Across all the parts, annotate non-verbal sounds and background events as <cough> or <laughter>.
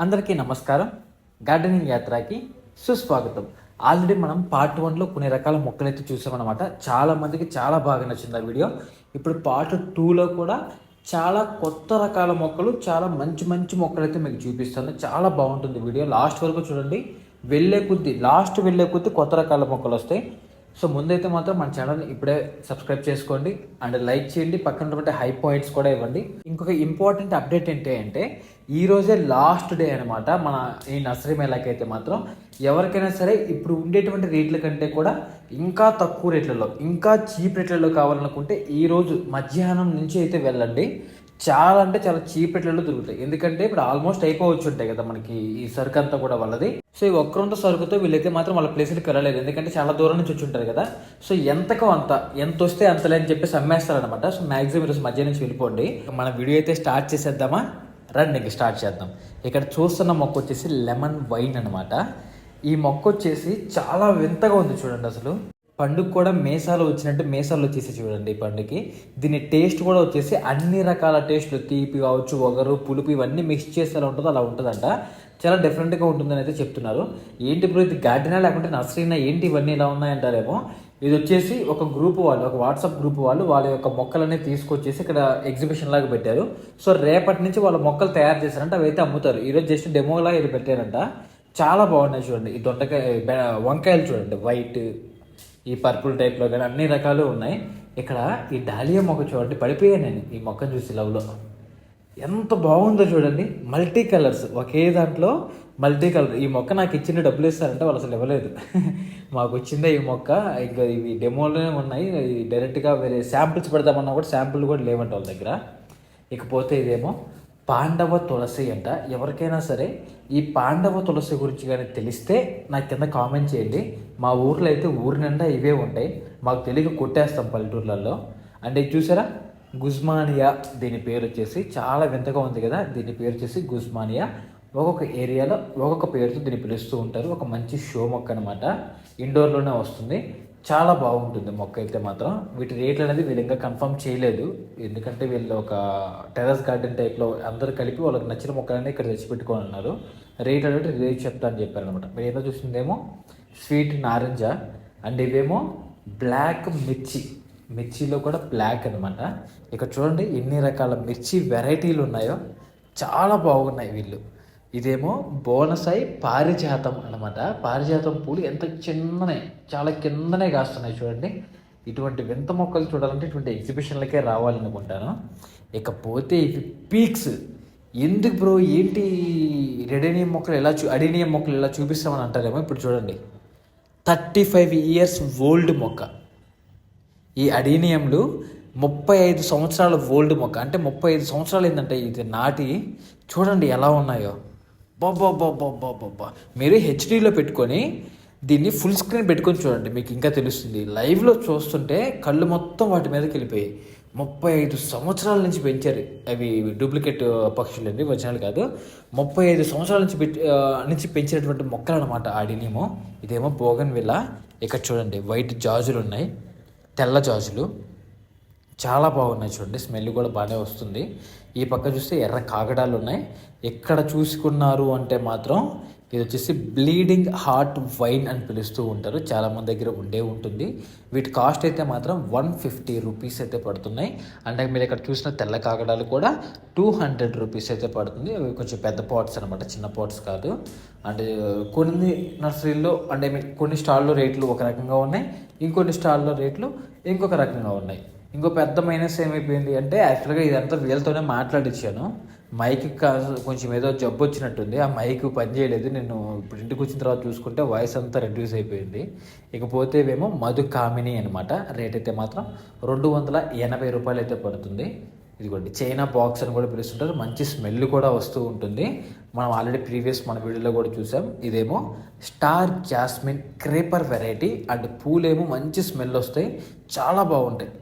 అందరికీ నమస్కారం. గార్డెనింగ్ యాత్రకి సుస్వాగతం. ఆల్రెడీ మనం పార్ట్ వన్లో కొన్ని రకాల మొక్కలు అయితే చూసామన్నమాట. చాలా మందికి చాలా బాగా నచ్చింది ఆ వీడియో. ఇప్పుడు పార్ట్ టూలో కూడా చాలా కొత్త రకాల మొక్కలు చాలా మంచి మంచి మొక్కలు అయితే మీకు చూపిస్తాను. చాలా బాగుంటుంది వీడియో. లాస్ట్ వరకు చూడండి. వెళ్ళే కొద్దీ లాస్ట్ వెళ్ళే కొద్దీ కొత్త రకాల మొక్కలు వస్తాయి. సో ముందైతే మాత్రం మన ఛానల్ ఇప్పుడే సబ్స్క్రైబ్ చేసుకోండి అండ్ లైక్ చేయండి. పక్కన ఉన్నటువంటి హై పాయింట్స్ కూడా ఇవ్వండి. ఇంకొక ఇంపార్టెంట్ అప్డేట్ ఏంటి అంటే ఈ రోజే లాస్ట్ డే అనమాట మన ఈ నర్సరీ మేళాకి మాత్రం. ఎవరికైనా సరే ఇప్పుడు ఉండేటువంటి రేట్ల కంటే కూడా ఇంకా తక్కువ రేట్లలో ఇంకా చీప్ రేట్లలో కావాలనుకుంటే ఈ రోజు మధ్యాహ్నం నుంచి అయితే వెళ్ళండి. చాలా అంటే చాలా చీప్ రేట్లలో దొరుకుతాయి. ఎందుకంటే ఇప్పుడు ఆల్మోస్ట్ అయిపోవచ్చు ఉంటాయి కదా మనకి ఈ సరుకు అంతా కూడా వాళ్ళది. సో ఈ ఒక్కరంత సరుకుతో వీళ్ళైతే మాత్రం వాళ్ళ ప్లేస్కి వెళ్ళలేదు. ఎందుకంటే చాలా దూరం నుంచి వచ్చి ఉంటారు కదా. సో ఎంతకో అంత ఎంత వస్తే అంతలే అని చెప్పేసి అమ్మేస్తారనమాట సో మాక్సిమం ఈరోజు మధ్య నుంచి వెళ్ళిపోండి. మన వీడియో అయితే స్టార్ట్ చేసేద్దామా? రండి ఇంక స్టార్ట్ చేద్దాం. ఇక్కడ చూస్తున్న మొక్క వచ్చేసి లెమన్ వైన్ అనమాట ఈ మొక్క వచ్చేసి చాలా వింతగా ఉంది చూడండి అసలు. పండుగ కూడా మేసాలు వచ్చినట్టు మేసాలు వచ్చేసి చూడండి ఈ పండుగకి. దీని టేస్ట్ కూడా వచ్చేసి అన్ని రకాల టేస్ట్లు తీపి కావచ్చు ఒగరు పులుపు ఇవన్నీ మిక్స్ చేస్తే ఎలా ఉంటుందో అలా ఉంటుందంట. చాలా డిఫరెంట్గా ఉంటుందని అయితే చెప్తున్నారు. ఏంటి ఇప్పుడు ఇది గార్డెనా లేకుంటే నర్సరీనా? ఏంటి ఇవన్నీ ఇలా ఉన్నాయంటారేమో? ఇది వచ్చేసి ఒక గ్రూప్ వాళ్ళు ఒక వాట్సాప్ గ్రూప్ వాళ్ళు వాళ్ళ యొక్క మొక్కలన్నీ తీసుకొచ్చేసి ఇక్కడ ఎగ్జిబిషన్ లాగా పెట్టారు. సో రేపటి నుంచి వాళ్ళ మొక్కలు తయారు చేశారంట అవి అయితే అమ్ముతారు ఈరోజు జస్ట్ డెమోలా ఇది పెట్టారంట. చాలా బాగున్నాయి చూడండి. ఈ దొండకాయ వంకాయలు చూడండి. వైట్ ఈ పర్పుల్ టైప్లో కానీ అన్ని రకాలు ఉన్నాయి. ఇక్కడ ఈ డాలియా మొక్క చూడండి పడిపోయాను నేను ఈ మొక్కను చూసి లవ్లో ఎంత బాగుందో చూడండి. మల్టీ కలర్స్ ఒకే దాంట్లో మల్టీ కలర్. ఈ మొక్క నాకు ఇచ్చిన డబ్బులు ఇస్తారంటే వాళ్ళు అసలు ఇవ్వలేదు. <laughs> మాకు వచ్చిందే ఈ మొక్క. ఇంకా ఇవి డెమోలోనే ఉన్నాయి. డైరెక్ట్గా వేరే శాంపిల్స్ పెడదామన్నా కూడా శాంపుల్ కూడా లేవంట వాళ్ళ దగ్గర. ఇకపోతే ఇదేమో పాండవ తులసి అంట. ఎవరికైనా సరే ఈ పాండవ తులసి గురించి కానీ తెలిస్తే నాకు కింద కామెంట్ చేయండి. మా ఊర్లో అయితే ఊరి నిండా ఇవే ఉంటాయి. మాకు తెలియక కొట్టేస్తాం పల్లెటూర్లలో. అంటే ఇది చూసారా? గుజ్మానియా దీని పేరు వచ్చేసి చాలా వింతగా ఉంది కదా. దీని పేరు వచ్చేసి గుజ్మానియా. ఒక్కొక్క ఏరియాలో ఒక్కొక్క పేరుతో దీన్ని పిలుస్తూ ఉంటారు. ఒక మంచి షో మొక్క అనమాట ఇండోర్లోనే వస్తుంది. చాలా బాగుంటుంది మొక్క అయితే మాత్రం. వీటి రేట్లు అనేది వీళ్ళు ఇంకా కన్ఫర్మ్ చేయలేదు. ఎందుకంటే వీళ్ళు ఒక టెర్రస్ గార్డెన్ టైప్లో అందరు కలిపి వాళ్ళకి నచ్చిన మొక్కలన్నీ ఇక్కడ తెచ్చిపెట్టుకొని ఉన్నారు రేట్ అనేది రేట్ చెప్తా అని చెప్పారు అనమాట మీరు ఏదో చూసిందేమో స్వీట్ నారింజ అండ్ ఇవేమో బ్లాక్ మిర్చి. మిర్చిలో కూడా బ్లాక్ అనమాట ఇక్కడ చూడండి ఎన్ని రకాల మిర్చి వెరైటీలు ఉన్నాయో. చాలా బాగున్నాయి వీళ్ళు. ఇదేమో బోనసాయి పారిజాతం అన్నమాట. పారిజాతం పూలు ఎంత చిన్ననే చాలా కిందనే కాస్తున్నాయి చూడండి. ఇటువంటి వింత మొక్కలు చూడాలంటే ఇటువంటి ఎగ్జిబిషన్లకే రావాలనుకుంటాను. ఇకపోతే ఇవి పీక్స్. ఎందుకు బ్రో? ఏంటి రెడేనియం మొక్కలు ఎలా చూ అడేనియం మొక్కలు ఎలా చూపిస్తామని అంటారేమో ఇప్పుడు చూడండి. థర్టీ ఫైవ్ ఇయర్స్ ఓల్డ్ మొక్క. ఈ అడీనియంలు ముప్పై ఐదు సంవత్సరాల ఓల్డ్ మొక్క. అంటే ముప్పై ఐదు సంవత్సరాలు ఏంటంటే ఇది నాటి చూడండి ఎలా ఉన్నాయో. బాబా మీరు హెచ్డీలో పెట్టుకొని దీన్ని ఫుల్ స్క్రీన్ పెట్టుకొని చూడండి మీకు ఇంకా తెలుస్తుంది. లైవ్లో చూస్తుంటే కళ్ళు మొత్తం వాటి మీదకి వెళ్ళిపోయాయి. ముప్పై ఐదు సంవత్సరాల నుంచి పెంచారు. అవి డూప్లికేట్ పక్షులు అండి ఒరిజినల్ కాదు. ముప్పై ఐదు సంవత్సరాల నుంచి పెట్టి నుంచి పెంచినటువంటి మొక్కలు అనమాట ఆడినేమో ఇదేమో బోగన్ విల్లా. ఇక్కడ చూడండి వైట్ జాజులు ఉన్నాయి. తెల్ల జాజులు. చాలా బాగున్నాయి చూడండి స్మెల్ కూడా బాగానే వస్తుంది. ఈ పక్క చూస్తే ఎర్ర కాగడాలు ఉన్నాయి. ఎక్కడ చూసుకున్నారు అంటే మాత్రం ఇది వచ్చేసి బ్లీడింగ్ హార్ట్ వైన్ అని పిలుస్తూ ఉంటారు. చాలామంది దగ్గర ఉండే ఉంటుంది. వీటి కాస్ట్ అయితే మాత్రం వన్ ఫిఫ్టీ రూపీస్ అయితే పడుతున్నాయి. అంటే మీరు ఇక్కడ చూసిన తెల్ల కాగడాలు కూడా టూ హండ్రెడ్ రూపీస్ అయితే పడుతుంది. అవి కొంచెం పెద్ద పాట్స్ అనమాట చిన్న పాట్స్ కాదు. అంటే కొన్ని నర్సరీల్లో అంటే కొన్ని స్టాల్లో రేట్లు ఒక రకంగా ఉన్నాయి. ఇంకొన్ని స్టాల్లో రేట్లు ఇంకొక రకంగా ఉన్నాయి. ఇంకో పెద్ద మైనస్ ఏమైపోయింది అంటే యాక్చువల్గా ఇదంతా వీళ్ళతోనే మాట్లాడించాను మైక్ కొంచెం ఏదో జబ్బు వచ్చినట్టుంది. ఆ మైక్ పని చేయలేదు. నేను ఇప్పుడు ఇంటికి వచ్చిన తర్వాత చూసుకుంటే వాయిస్ అంతా రెడ్యూస్ అయిపోయింది. ఇకపోతే ఏమో మధు కామిని అనమాట రేట్ అయితే మాత్రం రెండు వందల ఎనభై రూపాయలు అయితే పడుతుంది. ఇదిగోండి చైనా బాక్స్ అని కూడా పిలుస్తుంటారు. మంచి స్మెల్ కూడా వస్తూ ఉంటుంది. మనం ఆల్రెడీ ప్రీవియస్ మన వీడియోలో కూడా చూసాం. ఇదేమో star jasmine creeper variety and పూలేమో మంచి స్మెల్ వస్తాయి. చాలా బాగుంటాయి.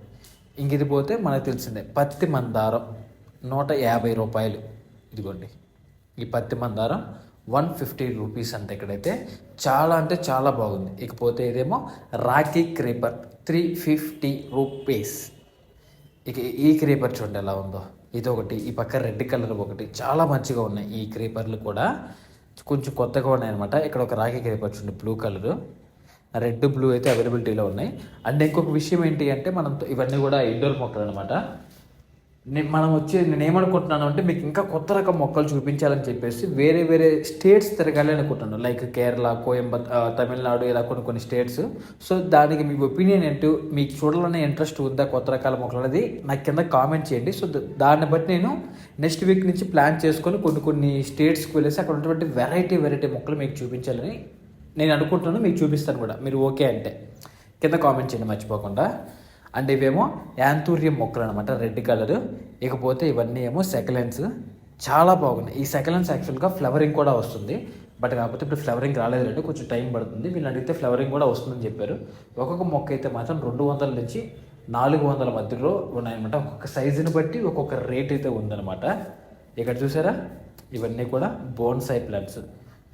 ఇంక ఇది పోతే మనకు తెలిసిందే పత్తి మందారం నూట యాభై రూపాయలు. ఇదిగోండి ఈ పత్తి మందారం వన్ ఫిఫ్టీ రూపీస్ అంత ఇక్కడైతే. చాలా అంటే చాలా బాగుంది. ఇకపోతే ఇదేమో Rakhi creeper three fifty rupees. ఇక ఈ క్రేపర్ చూడండి ఎలా ఉందో. ఇది ఒకటి ఈ పక్క రెడ్ కలర్ ఒకటి. చాలా మంచిగా ఉన్నాయి ఈ క్రీపర్లు కూడా. కొంచెం కొత్తగా ఉన్నాయి అనమాట ఇక్కడ ఒక రాఖీ క్రీపర్ చూడండి బ్లూ కలరు. రెడ్ బ్లూ అయితే అవైలబిలిటీలో ఉన్నాయి. అండ్ ఇంకొక విషయం ఏంటి అంటే మనం ఇవన్నీ కూడా ఇండోర్ మొక్కలు అనమాట మనం వచ్చి నేను ఏమనుకుంటున్నాను అంటే మీకు ఇంకా కొత్త రకం మొక్కలు చూపించాలని చెప్పేసి వేరే వేరే స్టేట్స్ తిరగాలి అనుకుంటున్నాను. లైక్ కేరళ కోయంబత్ తమిళనాడు ఇలా కొన్ని కొన్ని స్టేట్స్. సో దానికి మీ ఒపీనియన్ ఏంటో మీకు చూడాలనే ఇంట్రెస్ట్ ఉందా కొత్త రకాల మొక్కలు అనేది? నాకు కింద కామెంట్ చేయండి. సో దాన్ని బట్టి నేను నెక్స్ట్ వీక్ నుంచి ప్లాన్ చేసుకొని కొన్ని కొన్ని స్టేట్స్కి వెళ్ళేసి అక్కడ ఉన్నటువంటి వెరైటీ వెరైటీ మొక్కలు మీకు చూపించాలని నేను అనుకుంటున్నాను మీకు చూపిస్తాను కూడా. మీరు ఓకే అంటే. కింద కామెంట్ చేయండి మర్చిపోకుండా. అంటే ఇవేమో యాంతూరియం మొక్కలు అనమాట రెడ్ కలర్. ఇకపోతే ఇవన్నీ ఏమో సెకలెన్స్. చాలా బాగున్నాయి. ఈ సెకలెన్స్ యాక్చువల్గా ఫ్లవరింగ్ కూడా వస్తుంది. బట్ కాకపోతే ఇప్పుడు ఫ్లవరింగ్ రాలేదంటే కొంచెం టైం పడుతుంది. వీళ్ళు అడిగితే ఫ్లవరింగ్ కూడా వస్తుందని చెప్పారు. ఒక్కొక్క మొక్క అయితే మాత్రం రెండు వందల నుంచి నాలుగు వందల మధ్యలో ఉన్నాయన్నమాట. ఒక్కొక్క సైజుని బట్టి ఒక్కొక్క రేట్ అయితే ఉందన్నమాట. ఇక్కడ చూసారా? ఇవన్నీ కూడా బోన్సై ప్లాంట్స్.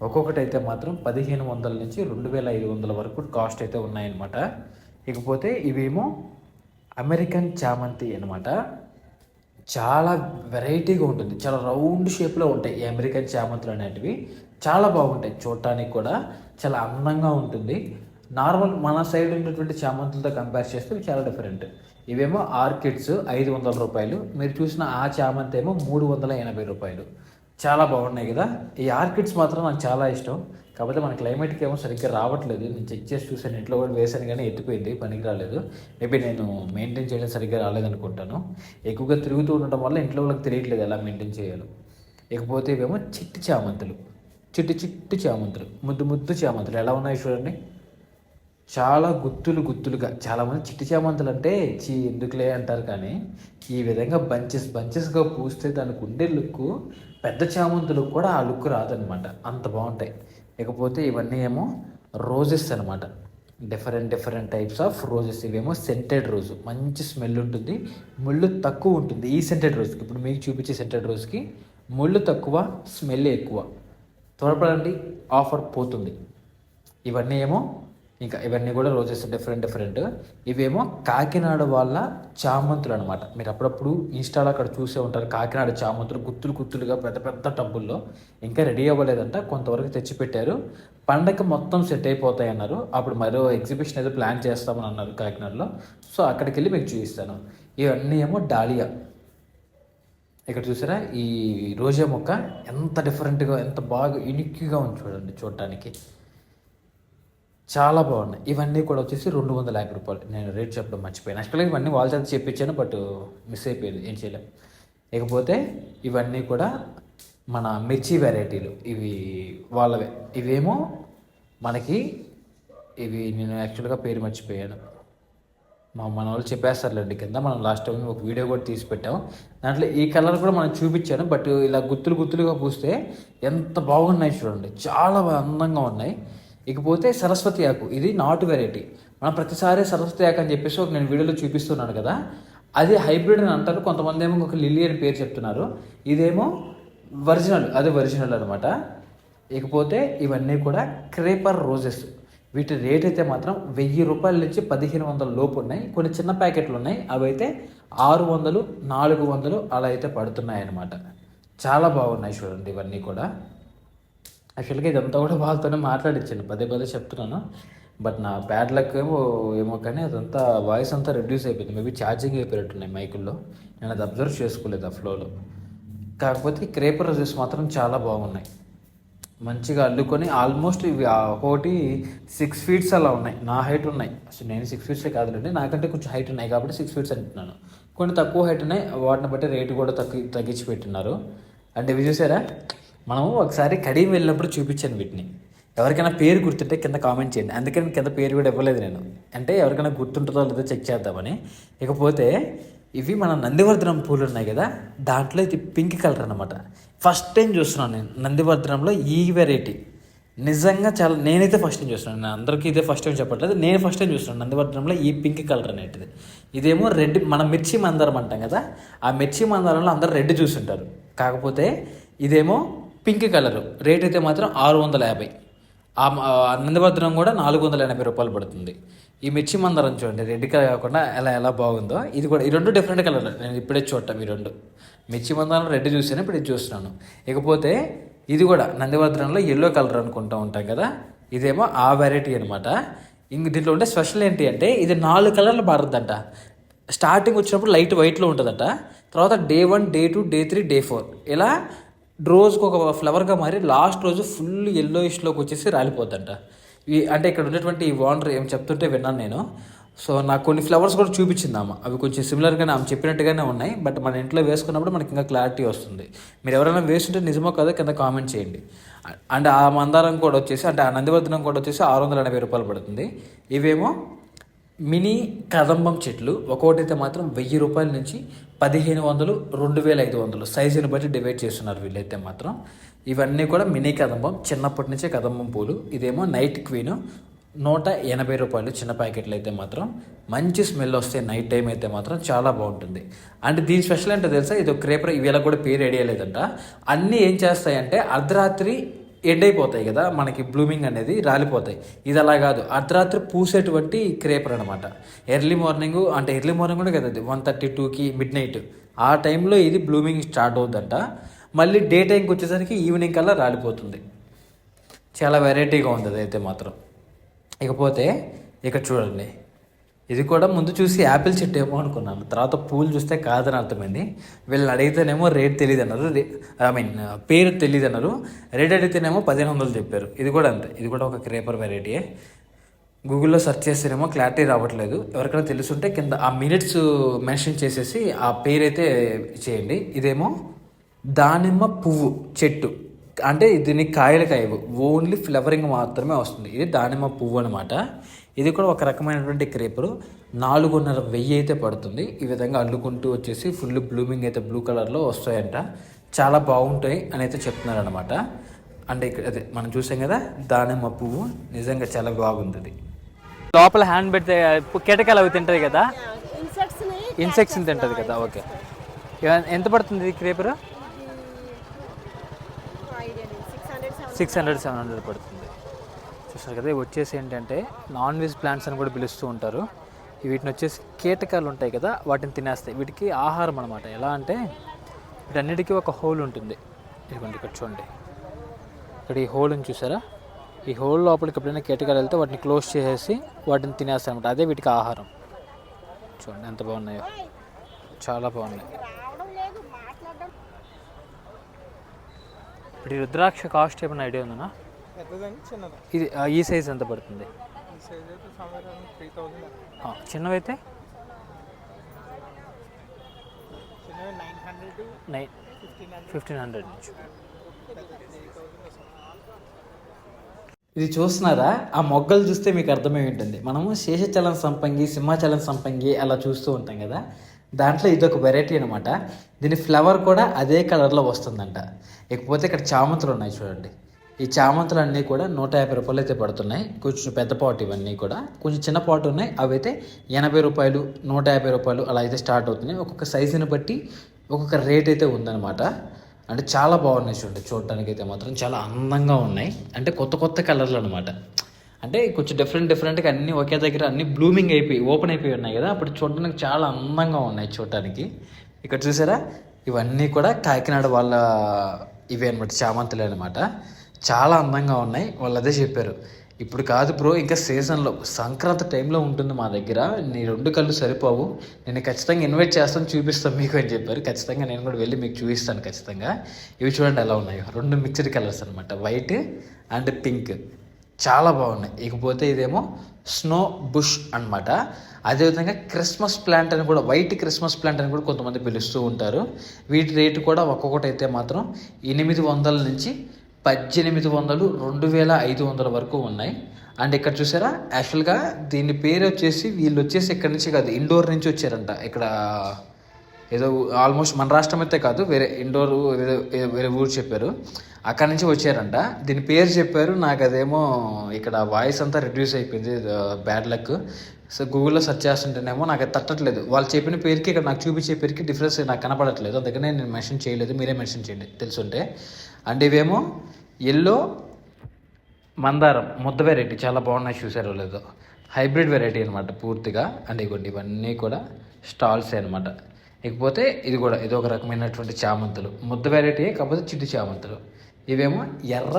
ఒక్కొక్కటి అయితే మాత్రం పదిహేను వందల నుంచి రెండు వేల ఐదు వందల వరకు కాస్ట్ అయితే ఉన్నాయన్నమాట. ఇకపోతే ఇవేమో అమెరికన్ చామంతి అనమాట చాలా వెరైటీగా ఉంటుంది. చాలా రౌండ్ షేప్లో ఉంటాయి ఈ అమెరికన్ చామంతులు అనేటివి. చాలా బాగుంటాయి చూడటానికి కూడా. చాలా అందంగా ఉంటుంది. నార్మల్ మన సైడ్ ఉన్నటువంటి చామంతులతో కంపేర్ చేస్తే ఇవి చాలా డిఫరెంట్ ఇవేమో ఆర్కిడ్స్ ఐదు వందల రూపాయలు. మీరు చూసిన ఆ చామంతి ఏమో మూడు వందల ఎనభై రూపాయలు. చాలా బాగున్నాయి కదా. ఈ ఆర్కిడ్స్ మాత్రం నాకు చాలా ఇష్టం. కాకపోతే మన క్లైమేట్కి ఏమో సరిగ్గా రావట్లేదు. నేను చెక్ చేసి చూసాను ఇంట్లో కూడా వేసాను కానీ ఎత్తిపోయింది. పనికి రాలేదు. మేబీ నేను మెయింటైన్ చేయడం సరిగ్గా రాలేదనుకుంటాను. ఎక్కువగా తిరుగుతూ ఉండటం వల్ల ఇంట్లో వాళ్ళకి తెలియట్లేదు ఎలా మెయింటైన్ చేయాలో. ఇకపోతే ఇవేమో చిట్టి చామంతులు. చిట్టి చిట్టి చామంతులు. ముద్దు ముద్దు చామంతులు. ఎలా ఉన్నాయి చూడండి. చాలా గుత్తులు గుత్తులుగా చాలామంది చిట్టి చామంతులు అంటే చీ ఎందుకులే అంటారు కానీ ఈ విధంగా బంచెస్ బంచెస్గా పూస్తే దానికి ఉండే లుక్ పెద్ద చామంతులకు కూడా ఆ లుక్ రాదనమాట అంత బాగుంటాయి. ఇకపోతే ఇవన్నీ ఏమో రోజెస్ అనమాట different different types of roses ఇవేమో సెంటెడ్ రోజు మంచి స్మెల్ ఉంటుంది. ముళ్ళు తక్కువ ఉంటుంది. ఈ సెంటెడ్ రోజుకి ఇప్పుడు మీకు చూపించే సెంటెడ్ రోజుకి ముళ్ళు తక్కువ స్మెల్ ఎక్కువ. త్వరపడండి. ఆఫర్ పోతుంది. ఇవన్నీ ఏమో ఇంకా ఇవన్నీ కూడా రోజెస్ డిఫరెంట్ డిఫరెంట్ ఇవేమో కాకినాడ వాళ్ళ చామంతులు అనమాట మీరు అప్పుడప్పుడు ఇన్స్టాలో అక్కడ చూసే ఉంటారు కాకినాడ చామంతులు గుత్తులు గుత్తులుగా పెద్ద పెద్ద టబ్బుల్లో. ఇంకా రెడీ అవ్వలేదంట కొంతవరకు తెచ్చిపెట్టారు. పండగ మొత్తం సెట్ అయిపోతాయి అన్నారు. అప్పుడు మరో ఎగ్జిబిషన్ ఏదో ప్లాన్ చేస్తామని అన్నారు కాకినాడలో. సో అక్కడికి వెళ్ళి మీకు చూపిస్తాను. ఇవన్నీ ఏమో డాలియా. ఇక్కడ చూసారా? ఈ రోజా మొక్క ఎంత డిఫరెంట్గా ఎంత బాగా యూనిక్గా ఉంది చూడండి చూడటానికి చాలా బాగున్నాయి. ఇవన్నీ కూడా వచ్చేసి రెండు వందల యాభై రూపాయలు. నేను రేట్ చెప్పడం మర్చిపోయాను. యాక్చువల్గా ఇవన్నీ వాళ్ళ చేత చెప్పించాను బట్ మిస్ అయిపోయింది. ఏం చేయలేం. ఇకపోతే ఇవన్నీ కూడా మన మిర్చి వెరైటీలు ఇవి వాళ్ళవే. ఇవేమో మనకి ఇవి నేను యాక్చువల్గా పేరు మర్చిపోయాను. మా మన వాళ్ళు చెప్పేస్తారులేండి కింద. మనం లాస్ట్ టైం ఒక వీడియో కూడా తీసి పెట్టాం. దాంట్లో ఈ కలర్ కూడా మనం చూపించాను బట్ ఇలా గుత్తులు గుత్తులుగా పూస్తే ఎంత బాగున్నాయి చూడండి. చాలా అందంగా ఉన్నాయి. ఇకపోతే సరస్వతి ఆకు. ఇది నాటు వెరైటీ. మనం ప్రతిసారి సరస్వతి ఆకు అని చెప్పేసి ఒక నేను వీడియోలో చూపిస్తున్నాను కదా. అది హైబ్రిడ్ అని అంటారు. కొంతమంది ఏమో ఒక లిల్లీ అని పేరు చెప్తున్నారు. ఇదేమో ఒరిజినల్ అది ఒరిజినల్ అనమాట ఇకపోతే ఇవన్నీ కూడా క్రేపర్ రోజెస్. వీటి రేట్ అయితే మాత్రం వెయ్యి రూపాయల నుంచి పదిహేను వందల లోపు ఉన్నాయి. కొన్ని చిన్న ప్యాకెట్లు ఉన్నాయి. అవి అయితే ఆరు వందలు నాలుగు వందలు అలా అయితే పడుతున్నాయి అన్నమాట చాలా బాగున్నాయి చూడండి ఇవన్నీ కూడా. యాక్చువల్గా ఇదంతా కూడా వాళ్ళతోనే మాట్లాడించాను పదే పదే చెప్తున్నాను. బట్ నా బ్యాడ్ లక్ ఏమో ఏమో కానీ అదంతా వాయిస్ అంతా రెడ్యూస్ అయిపోయింది. మేబీ ఛార్జింగ్ అయిపోయినట్టున్నాయి మైకుల్లో. నేను అది అబ్జర్వ్ చేసుకోలేదు ఆ ఫ్లోలో కాకపోతే క్రేపర్ రోజెస్ మాత్రం చాలా బాగున్నాయి. మంచిగా అల్లుకొని ఆల్మోస్ట్ ఇవి ఒకటి సిక్స్ ఫీట్స్ అలా ఉన్నాయి. నా హైట్ ఉన్నాయి. అసలు నేను సిక్స్ ఫీట్సే కాదులేండి. నాకంటే కొంచెం హైట్ ఉన్నాయి కాబట్టి సిక్స్ ఫీట్స్ అంటున్నాను. కొన్ని తక్కువ హైట్ ఉన్నాయి. వాటిని బట్టి రేటు కూడా తగ్గి తగ్గించి పెట్టినారు అంటే ఇవి చూసారా? మనము ఒకసారి కడియం వెళ్ళినప్పుడు చూపించాను వీటిని. ఎవరికైనా పేరు గుర్తుంటే కింద కామెంట్ చేయండి. అందుకని కింద పేరు కూడా ఇవ్వలేదు నేను. అంటే ఎవరికైనా గుర్తుంటుందో లేదో చెక్ చేద్దామని. ఇకపోతే ఇవి మన నందివర్ధనం పూలు ఉన్నాయి కదా దాంట్లో ఇది పింక్ కలర్ అనమాట ఫస్ట్ టైం చూస్తున్నాను నేను నందివర్ధనంలో ఈ వెరైటీ. నిజంగా చాలా నేనైతే ఫస్ట్ టైం చూస్తున్నాను. నేను అందరికీ ఇదే ఫస్ట్ టైం చెప్పట్లేదు. నేను ఫస్ట్ టైం చూస్తున్నాను నందివర్ధనంలో ఈ పింక్ కలర్ అనేటిది. ఇదేమో రెడ్ మన మిర్చి మందారం అంటాం కదా ఆ మిర్చి మందారంలో అందరూ రెడ్ చూస్తుంటారు కాకపోతే ఇదేమో పింక్ కలర్. రేట్ అయితే మాత్రం ఆరు వందల యాభై. ఆ నందిభద్రం కూడా నాలుగు వందల ఎనభై రూపాయలు పడుతుంది. ఈ మిర్చి మందారం చూడండి రెడ్ కలర్ కాకుండా ఎలా ఎలా బాగుందో. ఇది కూడా ఈ రెండు డిఫరెంట్ కలర్. నేను ఇప్పుడే చూడటం ఈ రెండు. మిర్చి మందారం రెడ్ చూసాను ఇప్పుడు ఇది చూస్తున్నాను. ఇకపోతే ఇది కూడా నందివర్ధనంలో ఎల్లో కలర్ అనుకుంటూ ఉంటాం కదా. ఇదేమో ఆ వెరైటీ అనమాట ఇంక దీంట్లో ఉండే స్పెషల్ ఏంటి అంటే ఇది నాలుగు కలర్లు మారుద్దంట. స్టార్టింగ్ వచ్చినప్పుడు లైట్ వైట్లో ఉంటుందట. తర్వాత day one day two day three day four ఇలా రోజుకు ఒక ఫ్లవర్గా మారి లాస్ట్ రోజు ఫుల్ ఎల్లో ఇష్లోకి వచ్చేసి రాలిపోద్దంట. ఈ అంటే ఇక్కడ ఉన్నటువంటి ఈ వాండర్ ఏం చెప్తుంటే విన్నాను నేను. సో నాకు కొన్ని ఫ్లవర్స్ కూడా చూపించింది ఆమె. అవి కొంచెం సిమిలర్గానే ఆమె చెప్పినట్టుగానే ఉన్నాయి బట్ మన ఇంట్లో వేసుకున్నప్పుడు మనకి ఇంకా క్లారిటీ వస్తుంది. మీరు ఎవరైనా వేస్తుంటే నిజమో కాదో కింద కామెంట్ చేయండి. అండ్ ఆ మందారం కూడా వచ్చేసి అంటే ఆ నందివర్ధనం కూడా వచ్చేసి ఆరు వందల ఎనభై రూపాయలు పడుతుంది. ఇవేమో మినీ కదంబం చెట్లు ఒక్కొక్కటైతే మాత్రం వెయ్యి రూపాయల నుంచి పదిహేను వందలు రెండు వేల ఐదు వందలు. సైజుని బట్టి డివైడ్ చేస్తున్నారు వీళ్ళైతే మాత్రం. ఇవన్నీ కూడా మినీ కదంబం చిన్నప్పటి నుంచే కదంబం పూలు. ఇదేమో నైట్ క్వీను. నూట ఎనభై రూపాయలు చిన్న ప్యాకెట్లు అయితే మాత్రం. మంచి స్మెల్ వస్తే నైట్ టైం అయితే మాత్రం చాలా బాగుంటుంది. అంటే దీని స్పెషల్ ఏంటో తెలుసా? ఇది ఒక క్రేపర్ ఇవేళ కూడా పేరు ఏడియలేదంట. అన్నీ ఏం చేస్తాయంటే అర్ధరాత్రి ఎండ్ అయిపోతాయి కదా మనకి బ్లూమింగ్ అనేది రాలిపోతాయి. ఇది అలా కాదు. అర్ధరాత్రి పూసేటువంటి క్రేపర్ అనమాట ఎర్లీ మార్నింగ్ అంటే ఎర్లీ మార్నింగ్ కూడా కదా వన్ థర్టీ టూకి మిడ్ నైట్ ఆ టైంలో ఇది బ్లూమింగ్ స్టార్ట్ అవుద్దంట మళ్ళీ డే టైంకి వచ్చేసరికి ఈవినింగ్ కల్లా రాలిపోతుంది. చాలా వెరైటీగా ఉంది అదైతే మాత్రం. ఇకపోతే ఇక చూడండి. ఇది కూడా ముందు చూసి యాపిల్ చెట్టు ఏమో అనుకున్నాను. తర్వాత పూలు చూస్తే కాదని అర్థమైంది. వీళ్ళని అడిగితేనేమో రేట్ తెలియదు అన్నారు. ఐ మీన్ పేరు తెలియదు అన్నారు. రేట్ అడిగితేనేమో పదిహేను వందలు చెప్పారు. ఇది కూడా అంతే. ఇది కూడా ఒక క్రేపర్ వెరైటీయే గూగుల్లో సెర్చ్ చేస్తేనేమో క్లారిటీ రావట్లేదు. ఎవరికైనా తెలుసుంటే కింద ఆ మినిట్స్ మెన్షన్ చేసేసి ఆ పేరైతే చేయండి. ఇదేమో దానిమ్మ పువ్వు చెట్టు. అంటే దీనికి కాయలు కాయవు ఓన్లీ ఫ్లవరింగ్ మాత్రమే వస్తుంది. ఇది దానిమ్మ పువ్వు అనమాట ఇది కూడా ఒక రకమైనటువంటి క్రేపరు. నాలుగున్నర వెయ్యి అయితే పడుతుంది. ఈ విధంగా అల్లుకుంటూ వచ్చేసి ఫుల్ బ్లూమింగ్ అయితే బ్లూ కలర్లో వస్తాయంట. చాలా బాగుంటాయి అని అయితే చెప్తున్నారు అనమాట అంటే ఇక్కడ అదే మనం చూసాం కదా దానిమ్మ పువ్వు నిజంగా చాలా బాగుంది. లోపల హ్యాండ్ పెడితే కీటకాలు అవి తింటుంది కదా? ఇన్సెక్ట్స్ తింటుంది కదా ఓకే. ఎంత పడుతుంది ఇది creeper? Six hundred seven hundred పడుతుంది. చూస్తారు కదా ఇవి వచ్చేసి ఏంటంటే నాన్ వెజ్ ప్లాంట్స్ అని కూడా పిలుస్తూ ఉంటారు. వీటిని వచ్చేసి కీటకాలు ఉంటాయి కదా వాటిని తినేస్తాయి. వీటికి ఆహారం అనమాట ఎలా అంటే వీటన్నిటికీ ఒక హోల్ ఉంటుంది. ఇదిగోండి ఇక్కడ చూడండి. ఇక్కడ ఈ హోల్ని చూసారా? ఈ హోల్ లోపలికి ఎప్పుడైనా కీటకాలు వెళ్తే వాటిని క్లోజ్ చేసేసి వాటిని తినేస్తాయి అనమాట అదే వీటికి ఆహారం. చూడండి ఎంత బాగున్నాయో. చాలా బాగున్నాయి. ఇప్పుడు ఈ రుద్రాక్ష కాస్ట్ ఏమైనా ఐడియా ఉందన్నా? ఇది ఈ సైజ్ ఎంత పడుతుంది? ఈ సైజ్ అయితే సమ్వేర్ త్రీ థౌజండ్ ఆ, చిన్నవైతే? నైన్ ఫిఫ్టీన్ హండ్రెడ్ నుంచి. ఇది చూస్తున్నారా? ఆ మొగ్గలు చూస్తే మీకు అర్థమై ఉంటుంది. మనము శేషచలం సంపంగి సింహాచలం సంపంగి అలా చూస్తూ ఉంటాం కదా? దాంట్లో ఇది ఒక వెరైటీ అనమాట దీని ఫ్లవర్ కూడా అదే కలర్లో వస్తుందంట. ఇకపోతే ఇక్కడ చామంతులు ఉన్నాయి చూడండి. ఈ చామంతులు అన్నీ కూడా నూట యాభై రూపాయలు అయితే పడుతున్నాయి. కొంచెం పెద్ద పాటు ఇవన్నీ కూడా. కొంచెం చిన్న పాటు ఉన్నాయి. అవి అయితే ఎనభై రూపాయలు నూట యాభై రూపాయలు అలా అయితే స్టార్ట్ అవుతున్నాయి. ఒక్కొక్క సైజుని బట్టి ఒక్కొక్క రేట్ అయితే ఉందన్నమాట. అంటే చాలా బాగున్నాయి చూడండి. చూడటానికి అయితే మాత్రం చాలా అందంగా ఉన్నాయి. అంటే కొత్త కొత్త కలర్లు అనమాట అంటే కొంచెం డిఫరెంట్ డిఫరెంట్గా అన్నీ ఒకే దగ్గర అన్నీ బ్లూమింగ్ అయిపోయి ఓపెన్ అయిపోయి ఉన్నాయి కదా. అప్పుడు చూడడానికి చాలా అందంగా ఉన్నాయి చూడటానికి. ఇక్కడ చూసారా? ఇవన్నీ కూడా కాకినాడ వాళ్ళ ఇవే అనమాట చామంతులే అనమాట చాలా అందంగా ఉన్నాయి. వాళ్ళు అదే చెప్పారు. ఇప్పుడు కాదు బ్రో ఇంకా సీజన్లో సంక్రాంతి టైంలో ఉంటుంది మా దగ్గర. నీ రెండు కళ్ళు సరిపోవు. నేను ఖచ్చితంగా ఇన్వైట్ చేస్తాను చూపిస్తాను మీకు అని చెప్పారు. ఖచ్చితంగా నేను కూడా వెళ్ళి మీకు చూపిస్తాను ఖచ్చితంగా. ఇవి చూడండి ఎలా ఉన్నాయో. రెండు మిక్స్డ్ కలర్స్ అనమాట వైట్ అండ్ పింక్. చాలా బాగున్నాయి. ఇకపోతే ఇదేమో స్నో బుష్ అన్నమాట. అదేవిధంగా క్రిస్మస్ ప్లాంట్ అని కూడా వైట్ క్రిస్మస్ ప్లాంట్ అని కూడా కొంతమంది పిలుస్తూ ఉంటారు. వీటి రేటు కూడా ఒక్కొక్కటి అయితే మాత్రం ఎనిమిది వందల నుంచి పద్దెనిమిది వందలు రెండు వేల ఐదు వందల వరకు ఉన్నాయి. అండ్ ఇక్కడ చూసారా యాక్చువల్గా దీని పేరు వచ్చేసి వీళ్ళు వచ్చేసి ఇక్కడ నుంచి కాదు ఇండోర్ నుంచి వచ్చారంట. ఇక్కడ ఏదో ఆల్మోస్ట్ మన రాష్ట్రం అయితే కాదు వేరే ఇండోర్ వేరే వేరే ఊరు చెప్పారు. అక్కడ నుంచి వచ్చారంట. దీని పేరు చెప్పారు నాకు అదేమో ఇక్కడ వాయిస్ అంతా రిడ్యూస్ అయిపోయింది బ్యాడ్ లక్ uh, సో గూగుల్లో సెర్చ్ చేస్తుంటేనేమో నాకు అది తట్టట్లేదు. వాళ్ళు చెప్పిన పేరుకి ఇక్కడ నాకు చూపించే పేరుకి డిఫరెన్స్ నాకు కనపడట్లేదు. అందుకనే నేను మెన్షన్ చేయలేదు మీరే మెన్షన్ చేయండి తెలుసుంటే. అండ్ ఇవేమో? ఎల్లో? మందారం. ముద్ద వెరైటీ చాలా బాగున్నాయి. చూసారో లేదో. హైబ్రిడ్ వెరైటీ అనమాట పూర్తిగా. అండ్ ఇగోండి ఇవన్నీ కూడా స్టాల్స్ అనమాట ఇకపోతే ఇది కూడా ఇది ఒక రకమైనటువంటి చామంతులు. ముద్ద వెరైటీ కాకపోతే చిట్టి చామంతులు. ఇవేమో ఎర్ర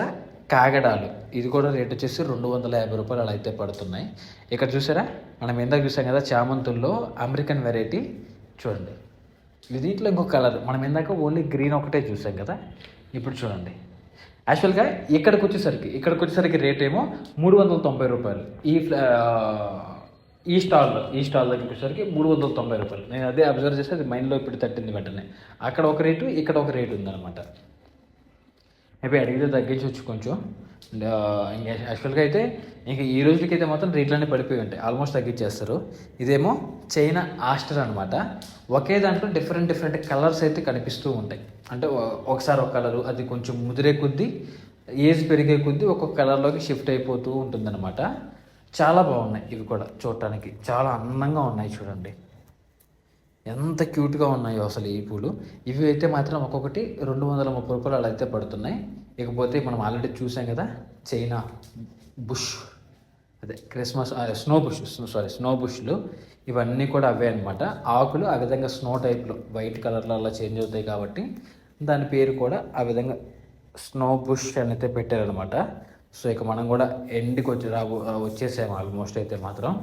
కాగడాలు. ఇది కూడా రేట్ వచ్చేసి రెండు వందల యాభై రూపాయలు అలా అయితే పడుతున్నాయి. ఇక్కడ చూసారా? మనం ఇందాక చూసాం కదా చామంతుల్లో అమెరికన్ వెరైటీ చూడండి. ఇది దీంట్లో ఇంకో కలర్ మనం ఇందాక ఓన్లీ గ్రీన్ ఒకటే చూసాం కదా. ఇప్పుడు చూడండి. యాక్చువల్గా ఇక్కడికి వచ్చేసరికి ఇక్కడికి వచ్చేసరికి రేట్ ఏమో మూడు వందల తొంభై రూపాయలు. ఈ ఫ్లా- ఈ స్టాల్లో ఈ స్టాల్ దగ్గరికి వచ్చేసరికి మూడు వందల తొంభై రూపాయలు. నేను అదే అబ్జర్వ్ చేస్తే అది మైండ్లో ఇప్పుడు తట్టింది వెంటనే. అక్కడ ఒక రేటు ఇక్కడ ఒక రేటు ఉందన్నమాట. అయిపోయి అడిగితే తగ్గించవచ్చు కొంచెం. ఇంకా యాక్చువల్గా అయితే ఇంకా ఈ రోజులకైతే అయితే మాత్రం రేట్లన్నీ పడిపోయి ఉంటాయి. ఆల్మోస్ట్ తగ్గించేస్తారు. ఇదేమో చైనా ఆస్టర్ అనమాట ఒకే దాంట్లో డిఫరెంట్ డిఫరెంట్ కలర్స్ అయితే కనిపిస్తూ ఉంటాయి. అంటే ఒకసారి ఒక కలరు అది కొంచెం ముదిరే కొద్దీ ఏజ్ పెరిగే కొద్దీ ఒక్కొక్క కలర్లోకి షిఫ్ట్ అయిపోతూ ఉంటుందన్నమాట. చాలా బాగున్నాయి ఇవి కూడా చూడటానికి. చాలా అందంగా ఉన్నాయి చూడండి. ఎంత క్యూట్గా ఉన్నాయో అసలు ఈ పూలు. ఇవి అయితే మాత్రం ఒక్కొక్కటి రెండు వందల ముప్పై రూపాయలు అలా అయితే పడుతున్నాయి. ఇకపోతే మనం ఆల్రెడీ చూసాం కదా చైనా బుష్ అదే Christmas snow bush sorry snow బుష్లు. ఇవన్నీ కూడా అవే అనమాట ఆకులు ఆ విధంగా స్నో టైప్లో వైట్ కలర్లో అలా చేంజ్ అవుతాయి కాబట్టి దాని పేరు కూడా ఆ విధంగా స్నో బుష్ అని అయితే పెట్టారనమాట సో ఇక మనం కూడా ఎండ్కి వచ్చి రా వచ్చేసాము ఆల్మోస్ట్ అయితే మాత్రం.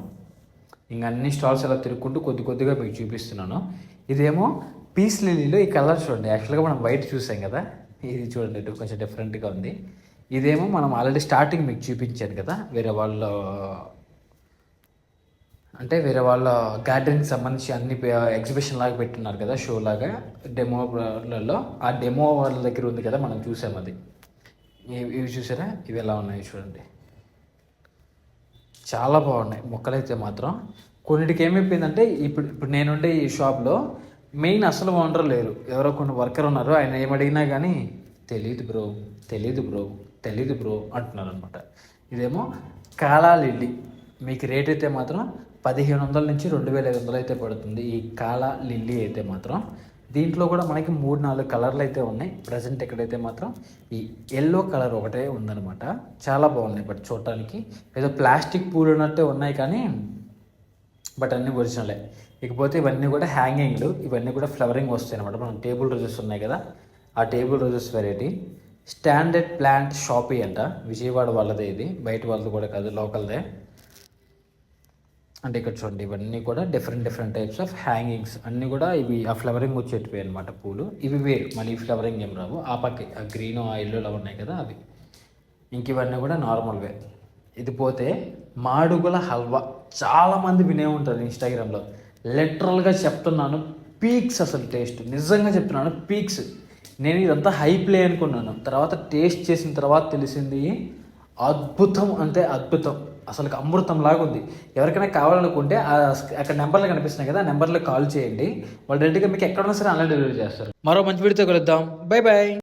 ఇంకా అన్ని స్టాల్స్ అలా తిరుక్కుంటూ కొద్ది కొద్దిగా మీకు చూపిస్తున్నాను. ఇదేమో పీస్ లిలీలో ఈ కలర్ చూడండి. యాక్చువల్గా మనం వైట్ చూసాం కదా? ఇది చూడండి కొంచెం డిఫరెంట్గా ఉంది. ఇదేమో మనం ఆల్రెడీ స్టార్టింగ్ మీకు చూపించాను కదా వేరే వాళ్ళ అంటే వేరే వాళ్ళ గార్డెన్కి సంబంధించి అన్ని ఎగ్జిబిషన్ లాగా పెట్టున్నారు కదా షో లాగా డెమోలలో ఆ డెమో వాళ్ళ దగ్గర ఉంది కదా మనం చూసాం అది. ఇవి చూసారా? ఇవి ఎలా ఉన్నాయి చూడండి. చాలా బాగున్నాయి. మొక్కలైతే మాత్రం కొన్నిటికి ఏమైపోయిందంటే ఇప్పుడు ఇప్పుడు నేనుండే ఈ షాప్లో మెయిన్ అసలు ఓనర్ లేరు. ఎవరో కొన్ని వర్కర్ ఉన్నారు. ఆయన ఏమడిగినా కానీ తెలియదు బ్రో తెలియదు బ్రో తెలీదు బ్రో అంటున్నారు అనమాట ఇదేమో కాలా లిల్లీ. మీకు రేట్ అయితే మాత్రం పదిహేను వందల నుంచి రెండు వేల ఐదు వందలు అయితే పడుతుంది. ఈ కాలా లిల్లీ అయితే మాత్రం దీంట్లో కూడా మనకి మూడు నాలుగు కలర్లు అయితే ఉన్నాయి. ప్రజెంట్ ఎక్కడైతే మాత్రం ఈ ఎల్లో కలర్ ఒకటే ఉందనమాట చాలా బాగున్నాయి బట్ చూడటానికి. ఏదో ప్లాస్టిక్ పూలు ఉన్నట్టే ఉన్నాయి కానీ బట్ అన్నీ ఒరిజినలే ఇకపోతే ఇవన్నీ కూడా హ్యాంగింగ్లు ఇవన్నీ కూడా ఫ్లవరింగ్ వస్తాయి అనమాట మనం టేబుల్ రోజెస్ ఉన్నాయి కదా. ఆ table roses variety standard plant షాపీ అంట. విజయవాడ వాళ్ళదే ఇది. బయట వాళ్ళది కూడా కాదు లోకల్దే అంటే ఇక్కడ చూడండి ఇవన్నీ కూడా different different types of hangings అన్నీ కూడా ఇవి ఆ ఫ్లవరింగ్ వచ్చేటివి అనమాట పూలు. ఇవి వేరు మళ్ళీ ఫ్లవరింగ్ ఏం రావు. ఆ పక్క ఆ గ్రీన్ ఆ ఎల్లోలో ఉన్నాయి కదా అవి. ఇంక ఇవన్నీ కూడా నార్మల్వే ఇది పోతే మాడుగుల హల్వా. చాలామంది వినే ఉంటారు ఇన్స్టాగ్రామ్లో లిటరల్గా చెప్తున్నాను పీక్స్ అసలు టేస్ట్ నిజంగా చెప్తున్నాను పీక్స్ నేను ఇదంతా హై ప్లే అనుకున్నాను. తర్వాత టేస్ట్ చేసిన తర్వాత తెలిసింది అద్భుతం అంటే అద్భుతం. అసలు అమృతం లాగా ఉంది. ఎవరికైనా కావాలనుకుంటే ఆ అక్కడ నెంబర్లు కనిపిస్తున్నాయి కదా ఆ నెంబర్లో కాల్ చేయండి. వాళ్ళు డైరెక్ట్గా మీకు ఎక్కడున్నా సరే ఆన్లైన్ డెలివరీ చేస్తారు. మరో మంచి వీడితో కలుద్దాం. Bye bye